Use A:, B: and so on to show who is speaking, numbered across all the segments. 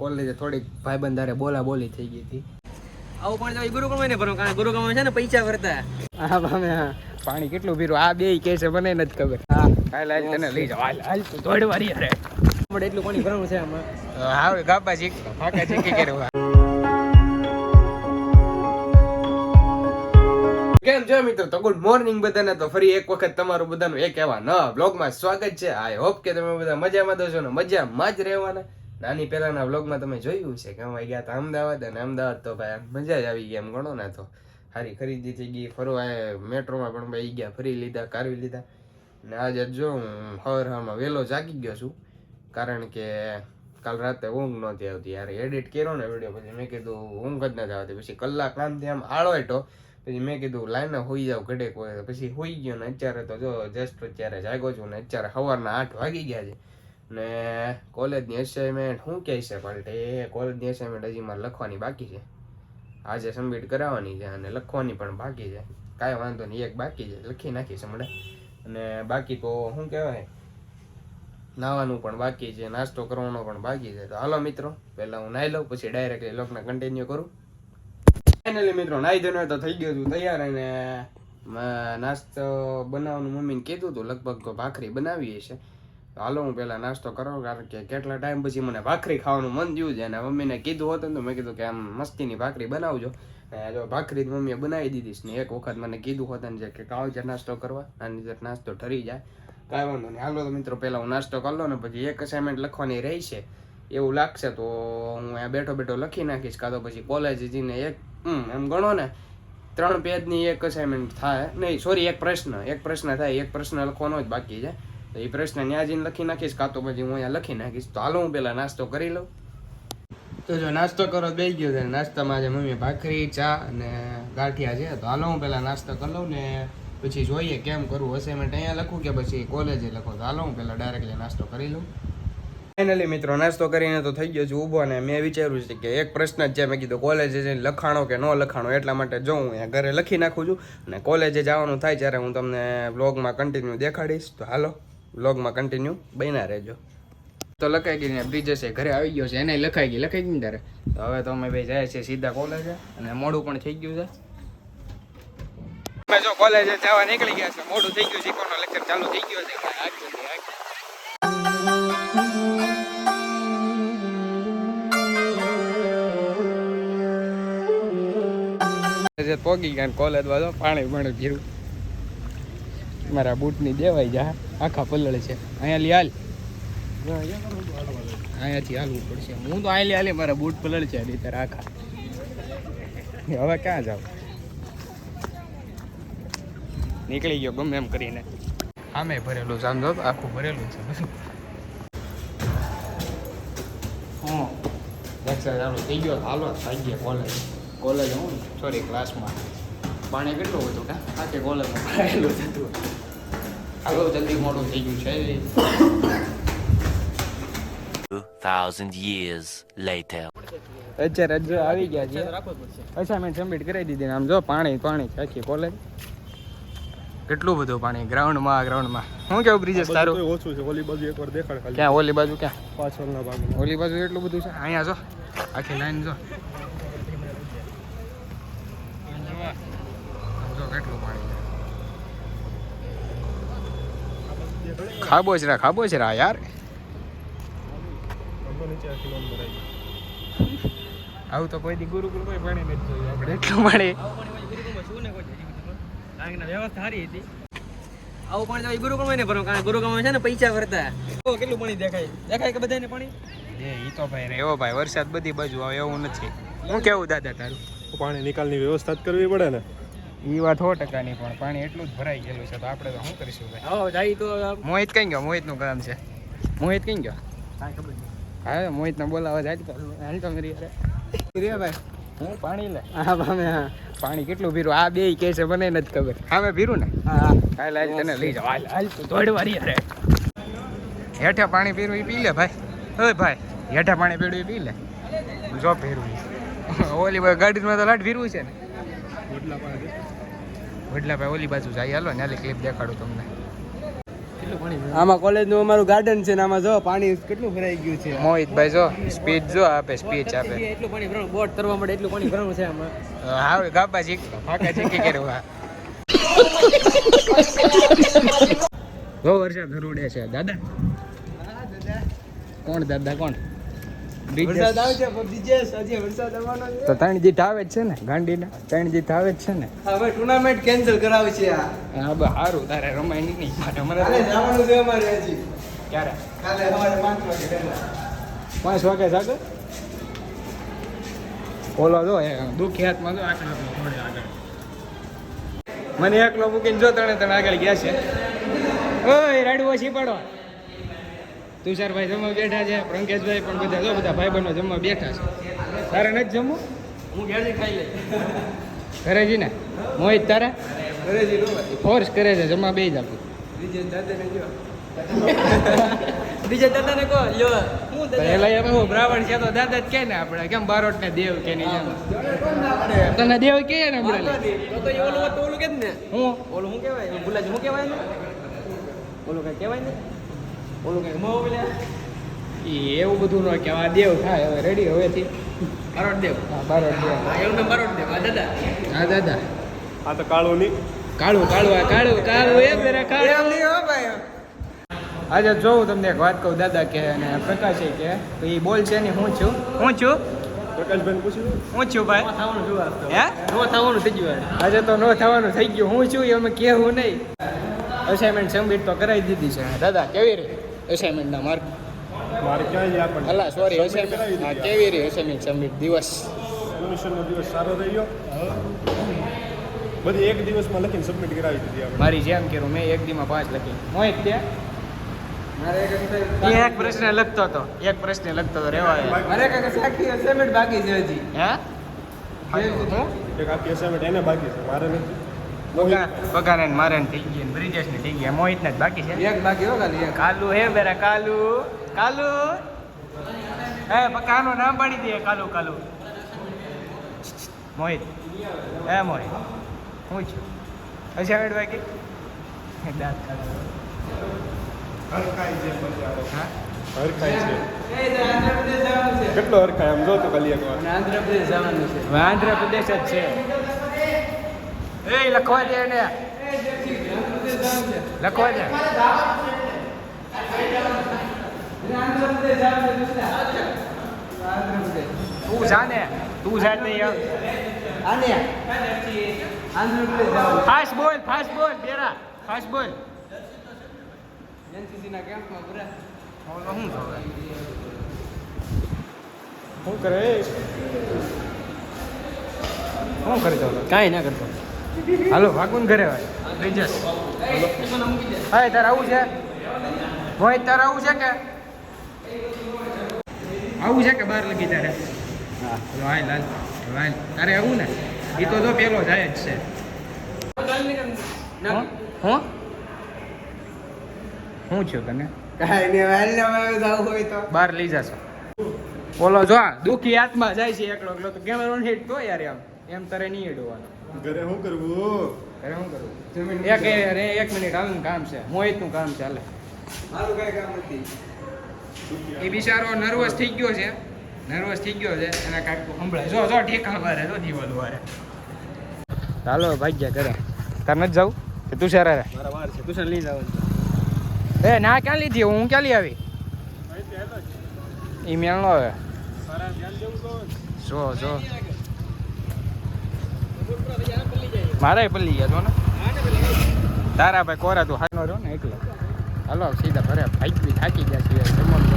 A: કોલેજે થોડીક ભાઈબંધારે બોલા બોલી થઈ ગઈ હતી.
B: આવું પણ તો ગુરુ ને ભરો કારણ ગુરુકુળ છે ને પૈસા ભરતા.
A: હા ભામે હા. પાણી કેટલું પીરું આ બે કે છે મને નથી ખબર. હા. કાલે આજ તને લઈ જાવ હાલ હાલ તું દોડ વારી અરે.
B: આપણે એટલું પાણી ભરવાનું છે આમાં?
A: હા ગાપા જીક ફાકા શીખી કર્યું કેમ છો મિત્રો? તો ગુડ મોર્નિંગ બધાને. તો ફરી એક વખત તમારું બધાનું એક એવા ન બ્લોગમાં સ્વાગત છે. આઈ હોપ કે તમે બધા મજામાં દો છો ને મજામાં જ રહેવાના. નાની પહેલાંના બ્લોગમાં તમે જોયું છે કે અમે ગયા હતા અમદાવાદ અને અમદાવાદ તો ભાઈ મજા જ આવી ગઈ એમ ગણો ના તો. સારી ખરીદી થઈ ગઈ, ફરવા મેટ્રોમાં પણ ભાઈ ગયા, ફરી લીધા, કારવી લીધા. ને આજે જો હું હવાર હવારમાં વહેલો જાગી ગયો છું, કારણ કે કાલ રાતે ઊંઘ નહોતી આવતી. યાર એડિટ કર્યો ને વીડિયો પછી મેં કીધું ઊંઘ જ નથી આવતી. પછી કલાક આમથી આમ આળો હેઠો પછી મેં કીધું લાઈને હોઈ જાવ ઘડેક હોય પછી હોઈ ગયો ને અત્યારે તો જો જસ્ટ અત્યારે જાગો છું ને અત્યારે સવારના આઠ વાગી ગયા છે. ને કોલેજની અસાઇનમેન્ટ શું કહે છે, પણ એ કોલેજની અસાઇનમેન્ટ હજી મારે લખવાની બાકી છે. આજે સબમિટ કરાવવાની છે અને લખવાની પણ બાકી છે. કાંઈ વાંધો નહીં, એક બાકી છે. લખી નાખીશ હમણાં. અને બાકી તો શું કહેવાય? નાવાનું પણ બાકી છે, નાસ્તો કરવાનો પણ બાકી છે. તો હાલો મિત્રો, પહેલાં હું નાહી લઉં, પછી ડાયરેક્ટલી લોકને કન્ટિન્યુ કરું. ફાઇનલી મિત્રો નાહી ધોઈને તો થઈ ગયો છું, તૈયાર. અને નાસ્તો બનાવવાનું મમ્મીને કીધું હતું, લગભગ ભાખરી બનાવી છે હાલો, હું પહેલાં નાસ્તો કરો, કારણ કે કેટલા ટાઈમ પછી મને ભાખરી ખાવાનું મન થયું છે અને મમ્મીને કીધું હતું તો મેં કીધું કે આમ મસ્તીની ભાખરી બનાવજો. જો ભાખરી જ મમ્મીએ બનાવી દીધી ને એક વખત મને કીધું હતું ને કે કાવ છે નાસ્તો કરવા અને નાસ્તો ઠરી જાય. કાંઈ વાંધો નહીં. હાલો તો મિત્રો, પહેલાં હું નાસ્તો કરી લઉં ને પછી એક અસાઇનમેન્ટ લખવાની રહી છે. એવું લાગશે તો હું અહીંયા બેઠો બેઠો લખી નાખીશ, કાં તો પછી કોલેજ જઈને એક એમ ગણો ને, ત્રણ પેજની એક અસાઇનમેન્ટ થાય. નહીં સોરી એક પ્રશ્ન. એક પ્રશ્ન થાય, એક પ્રશ્ન લખવાનો જ બાકી છે. તો એ પ્રશ્ન ત્યાં જઈને લખી નાખીશ, કાં તો પછી હું અહીંયા લખી નાખીશ. તો હાલો હું પહેલા નાસ્તો કરી લઉં. તો જો નાસ્તો કરો બે ગયો છે. નાસ્તામાં આજે મમ્મી ભાખરી, ચા અને ગાંઠિયા છે. તો હાલો હું પહેલાં નાસ્તો કરી લઉં ને પછી જોઈએ કેમ કરવું અસાઇનમેન્ટ અહીંયા લખું કે પછી કોલેજે લખો. તો હાલો હું પહેલાં ડાયરેક્ટલી નાસ્તો કરી લઉં. ફાઇનલી મિત્રો, નાસ્તો કરીને તો થઈ ગયો છું ઊભો અને મેં વિચાર્યું છે કે એક પ્રશ્ન જ છે. મેં કીધું કોલેજે જઈને લખાણો કે ન લખાણો, એટલા માટે જો હું અહીંયા ઘરે લખી નાખું છું અને કોલેજે જવાનું થાય ત્યારે હું તમને બ્લોગમાં કન્ટિન્યુ દેખાડીશ. તો હાલો. બ્લોગમાં કન્ટિન્યુ બન્યા રહેજો. તો લખાઈ ગઈ ને બ્રિજેશ એ ઘરે આવી ગયો છે એને લખાઈ ગઈ લખાઈ ગઈ ત્યારે તો હવે તો અમે ભાઈ જાય છે સીધા કોલેજે અને મોડું પણ થઈ ગયું છે. અમે જો કોલેજે જવા નીકળી ગયા છે, મોડું થઈ ગયું શીખવાનો લેક્ચર ચાલુ થઈ ગયો છે આગ જલ્દી આગ જે પોગી ગયા કોલેજ વાળો, પાણી પાણી પીરું મારા બૂટની દેવાઈ જા. આખા પલળ છે. અહીંયા લી હાલ. અહીંયાથી હાલવું પડશે. હું તો અહીંયા હાલે, મારા બૂટ પલળ છે નહીંતર આખા. હવે ક્યાં જાવ? નીકળી ગયો ગમે એમ કરીને. આમે ભરેલું સમજો આખું ભરેલું છે બધું. હા લેક્ચર ચાલુ થઈ ગયો, હાલો, થઈ ગયા કોલેજ કોલેજ હું સોરી ક્લાસમાં પાણી કેટલું હતું કા? આખે કોલેજમાં ભરાયેલું હતું. હાલો જલ્દી મોડું થઈ ગયું છે.
C: 2000 years later.
A: અત્યારે જો આવી ગયા છે અસાઇનમેન્ટ સબમિટ કરાવી દીધી આમ જો પાણી પાણી છે આખી કોલેજ કેટલું બધું પાણી? ગ્રાઉન્ડમાં ગ્રાઉન્ડમાં શું કેવું બ્રિજેશ તારું?
D: ઓછું છે. ઓલી બાજુ એકવાર દેખાડ ખાલી.
A: ક્યાં? ઓલી બાજુ ક્યાં?
D: પાછળના ભાગમાં.
A: ઓલી બાજુ એટલું બધું છે? અહીંયા જો. આખી લાઈન જો. જો કેટલું પાણી છે. ખાબોચરા ખાબોચરા યાર.
D: આમ તો નીચે આખી લોન ભરાઈ ગઈ.
A: આવું તો કોઈ દી ગુરુકુળ કોઈ પાણી નથી જોયું આપણે. એટલું.
B: કારણ કે વ્યવસ્થા સારી હતી આવું પાણી તો ગુરુકુળમાં ને ભરો કારણ ગુરુકુળમાં છે ને પૈસા ભરતા કેટલું પાણી દેખાય? દેખાય કે બધાને પાણી?
A: એ ઈ તો ભાઈ રે એવો ભાઈ વરસાદ બધી બાજુ આવે એવું નથી. હું કેવું દાદા તારું?
D: પાણી નિકાલની વ્યવસ્થા જ કરવી પડે ને.
A: ઈ વાત સો ટકાની પણ પાણી એટલું જ ભરાઈ ગયેલું છે તો આપણે તો શું કરીશું ભાઈ?
B: તો
A: મોહિત કઈ ગયો? મોહિતનું કામ છે. મોહિત કઈ ગયો?
B: હા
A: હા મોહિતને બોલાવવા જાય તો હાલ તો મારી ભાઈ. હું પાણી લે? હા ભામે હા. પાણી કેટલું ભીરું? આ બે કે છે મને નથી ખબર. હા મેં ભીરું ને?
B: હા
A: હાલ હાલ તને લઈ જાવ હાલ હાલ તું દોડ અરે. હેઠે પાણી પીરું એ પી લે ભાઈ. ઓય ભાઈ હેઠે પાણી પીડું એ પી લે. જો પીરું ઓલી ભાઈ ગાડીમાં તો લાટ ભીરવું છે ને.
D: વડલા
A: પાસે ઓલી બાજુ જાય. હાલો ને હાલી ક્લિપ દેખાડું તમને.
B: કેટલું પાણી ભરાય.
E: આમાં કોલેજનું અમારું ગાર્ડન છે ને આમાં જો પાણી કેટલું ભરાઈ ગયું છે.
A: મોહિતભાઈ જો સ્પીચ જો આપે સ્પીચ આપે.
B: એટલું પાણી ભરવાનું બોટ તરવા માટે એટલું પાણી ભરવાનું છે આમાં.
A: હા ગાબા જીક ફાકા શીખી કરવા બહુ વર્ષા ધરુડે છે. દાદા. કોણ દાદા કોણ?
E: વરસાદ આવે છે પણ બીજે હજી વરસાદ આવવાનો છે.
A: તો ત્રણ જીત આવે જ છે ને ગાંડીના? ત્રણ જીત આવે જ છે ને?
E: હવે ટુર્નામેન્ટ કેન્સલ કરાવે છે આ.
A: હા સારું તારે રમાય નહીં
E: કાલે
A: અમારે
E: જવાનું છે અમારે હજી.
A: ક્યારે?
E: કાલે પાંચ વાગે
A: પાંચ વાગે જાગે ઓલો જો એ દુખી હાથમાં જો આટલો થોડે આગળ. મને એકલો મૂકીને જો તણે તણે આગળ ગયા છે. ઓય રાડવો શીપાડો તુષારભાઈ જમવા બેઠા છે પ્રંકેશભાઈ પણ બધા જો બધા ભાઈ બહેનો જમવા બેઠા છે. તારે નથી જમવું?
B: હું ઘેરથી ખાઈ લઈ
A: ઘરે ને? મોહિત તારે? ફોર્સ કરે છે જમવા બે જ આપું
B: બીજા દાદાને કહો લ્યો.
A: પહેલા એમ હું બ્રાહ્મણ છે તો દાદા જ કે ને આપણે કેમ બારોટ ને દેવ કે નહીં તને દેવ કે ને
B: તો ઓલું હોત ઓલું કે ને.
A: હું?
B: ઓલું શું કહેવાય? ભૂલા શું કહેવાય? ને ઓલું કઈ કહેવાય ને ઓલું કઈ મો
A: એ એવું બધું ન કહેવાય. દેવ થાય. હવે રેડી હવેથી.
B: બારોટ દેવ.
A: હા બારોટ દેવ.
B: હા એવું નામ બારોટ દેવ. હા દાદા.
A: હા દાદા.
D: આ તો કાળું નહીં
A: કાળું કાળું આ કાળું કાળું એ પેલા કાળું. આજે જોઉં તમને એક વાત કહું દાદા કે અને પ્રકાશ કે તો એ બોલ છે ને હું છું? હું છું?
D: પ્રકાશભાઈને પૂછ્યું?
A: હું છું ભાઈ?
B: થવાનું છું
A: હે?
B: નો થવાનું થઈ ગયું
A: આજે. તો નો થવાનું થઈ ગયું. હું છું એ અમે કહેવું નહીં. અસાઇનમેન્ટ સબમિટ તો કરાવી દીધી છે. દાદા કેવી રહી અસાઇનમેન્ટના માર્ક
D: મારે ક્યાંય જ આપણને
A: અલા સોરી અસાઇનમેન્ટ હા કેવી રહી અસાઇનમેન્ટ સબમિટ દિવસ.
D: ટ્યુશનનો દિવસ સારો રહ્યો. બધી એક દિવસમાં લખીને સબમિટ કરાવી દીધી આપણે.
A: મારી જેમ કરું મેં એક દીમાં પાંચ લખી. મોહિત તે
E: મારે એક
A: એ એક પ્રશ્ન લખતો હતો. એક પ્રશ્ન લખતો હતો રેવા
E: મારે કાંઈક સાક્ષી અસાઇનમેન્ટ બાકી છે હજી.
A: હે? હું
D: એક આખી અસાઇનમેન્ટ એને બાકી છે મારે નથી.
A: બગાને મારે થઈ ગઈ બ્રિજેશ ને થઈ ગયા મોહિત ને જ બાકી છે.
E: એક બાકી હો ખાલી
A: કાલુ હે બેરા કાલુ. કાલુ. હે પકાનું નામ પાડી દે. કાલુ કાલુ. મોહિત. હે મોહિત. હું છું. અસાઇનમેન્ટ બાકી દાંત
D: કેટલો હરખાય આમ જો તો ખાલી
E: આંધ્રપ્રદેશ જવાનું છે.
A: આંધ્રપ્રદેશ જ છે. એ લખવા દે એને. લખવા દે. તું જાને. તું જાતે
E: આને
A: ફાસ્ટ બોલ ફાસ્ટ બોલ, બેરા. ફાસ્ટ બોલ.
E: એનસીસી કેમ્પમાં પૂરા
A: શું જોવે
D: શું કરે?
A: શું કરી
B: કાંઈ ના કરતો.
A: હાલો ભાગુન ઘરે ભાઈ બ્રિજેશ હા તારે આવું છે? હોય તારે આવું છે કે? આવું છે કે બહાર લગી તારે હા. હાલ હાલ તારે આવું ને? એ તો જો પેલો જાય જ છે. હું? હું? છું તને?
E: કાંઈ નહીં વાલ ને જવું હોય તો.
A: બહાર લઈ જશો. બોલો જો આ. દુખી આત્મા જાય છે એકલો એકલો. તો કેમેરો હેડ તો યાર એમ. એમ તારે નહીં હેડવાનું.
D: ઘરે શું કરવું?
A: ઘરે શું કરવું? એક અરે એક મિનિટ હાલ કામ છે. મોહિતનું કામ ચાલે
E: મારું કઈ કામ નથી.
A: એ બિચારો નર્વસ થઈ ગયો છે. નર્વસ થઈ ગયો છે. એના કાંઈક સંભળાય. જો જો ઠેકા મારે જો દીવાલ વારે ચાલો ભાગ્યા કરે તાર નથી જવું કે તું સારા
B: મારા વાર છે. ટ્યુશન લઈ જાવ
A: એ ના ક્યાં લીધી? હું ક્યાં લઈ આવી? એ મેળ નો જો જો. મારે પલ્લી ગયા છો ને. તારા ભાઈ કોરા તું હાનો રહ્યો ને, એકલો. હાલો, સીધા ઘરે. બી થાકી ગયા છીએ, જમવાનું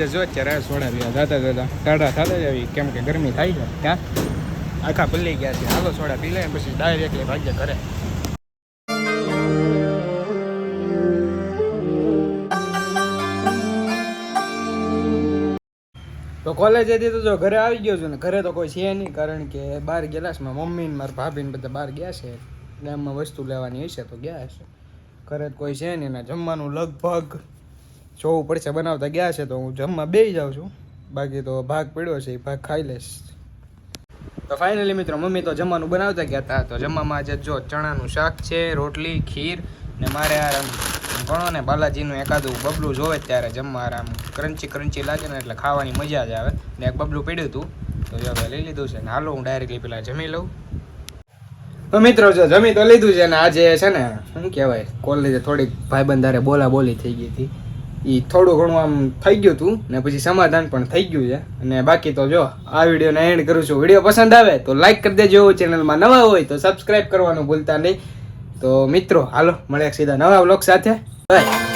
A: બ્રિજ જો અત્યારે સોડા પીવા જતા જતા ટાઢા થતા જ આવી. કેમ કે ગરમી થાય છે. ત્યાં આખા પલ્લી ગયા છે. હાલો સોડા પી લે, પછી ડાયરેક્ટલી ભાગ્ય ઘરે. તો કોલેજેથી તો જો ઘરે આવી ગયો છું ને, ઘરે તો કોઈ છે નહીં, કારણ કે બહાર ગયેલા છે. મારા મમ્મી ને મારા ભાભી ને બધા બહાર ગયા છે. ગામમાં વસ્તુ લેવાની હશે તો ગયા હશે. ઘરે કોઈ છે નહીં ને, જમવાનું લગભગ જોવું પડશે, બનાવતા ગયા છે તો હું જમવા બેસી જાઉં છું. બાકી તો ભાગ પડ્યો છે, એ ભાગ ખાઈ લઈશ. તો ફાઇનલી મિત્રો, મમ્મી તો જમવાનું બનાવતા ગયા હતા. તો જમવામાં આજે જો ચણાનું શાક છે, રોટલી, ખીર ને મારે આ ગણો ને બાલાજીનું એકાદું બબલું જોવે ત્યારે જમવા આમ ક્રંચી ક્રંચી લાગે ને એટલે ખાવાની મજા જ આવે. ને એક બબલું પડ્યું હતું, તો જો લઈ લીધું છે. ને હાલો હું ડાયરેક્ટલી પેલા જમી લઉં. તો મિત્રો, જો જમી તો લીધું છે ને આજે છે ને, શું કહેવાય કોલેજે થોડીક ભાઈબંધારે બોલા બોલી થઈ ગઈ હતી. એ થોડું ઘણું આમ થઈ ગયું હતું ને પછી સમાધાન પણ થઈ ગયું છે. અને બાકી તો જો, આ વિડીયોને એન્ડ કરું છું. વીડિયો પસંદ આવે તો લાઈક કરી દેજો. ચેનલમાં નવા હોય તો સબસ્ક્રાઈબ કરવાનું ભૂલતા નહીં. તો મિત્રો, હાલો, મળ્યા સીધા નવા બ્લોગ સાથે. બાય